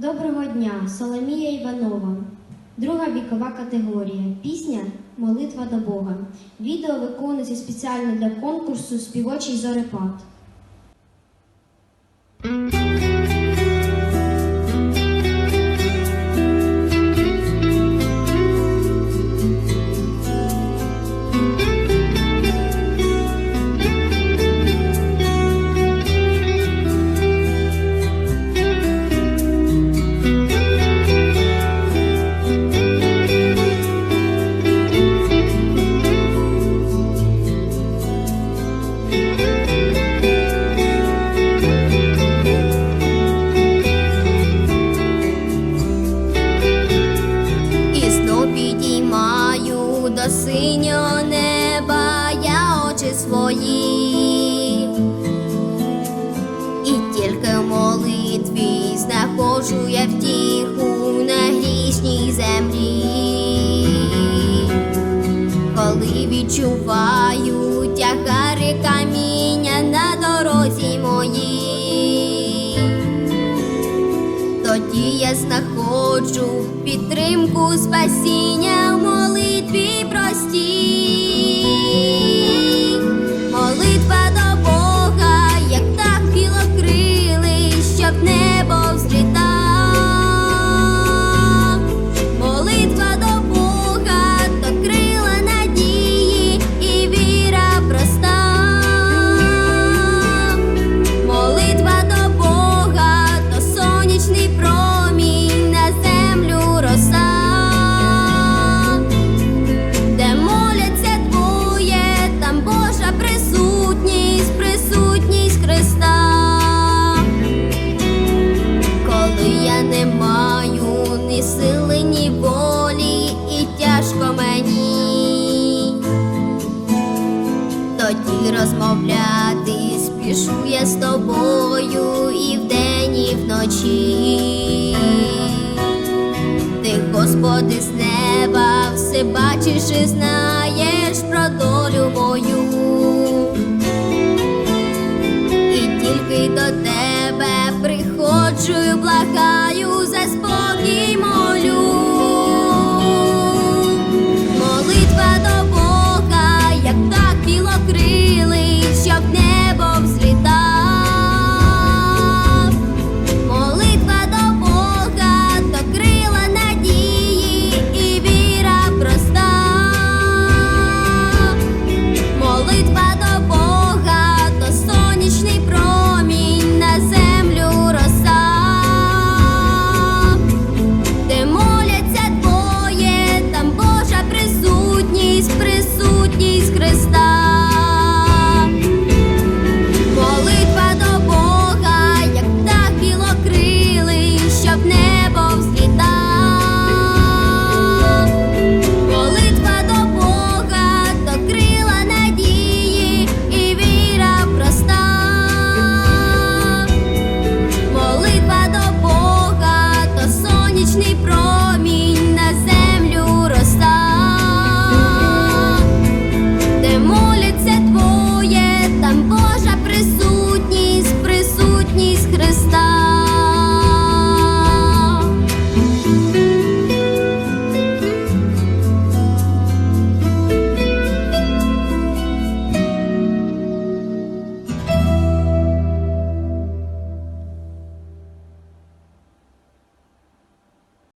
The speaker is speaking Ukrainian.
Доброго дня, Соломія Іванова. Друга вікова категорія. Пісня Молитва до Бога. Відео виконується спеціально для конкурсу Співочий зорепад. Синього неба я очі свої, і тільки в молитві знаходжу я втіху на грішній землі, коли відчуваю тягари каміння я знаходжу підтримку спасіння в молитві простій. Розмовляти спішу я з тобою і вдень, і вночі. Ти, Господи, з неба все бачиш і знаєш про долю мою. І тільки до тебе приходжу, і благаю Молитва до місячний промінь.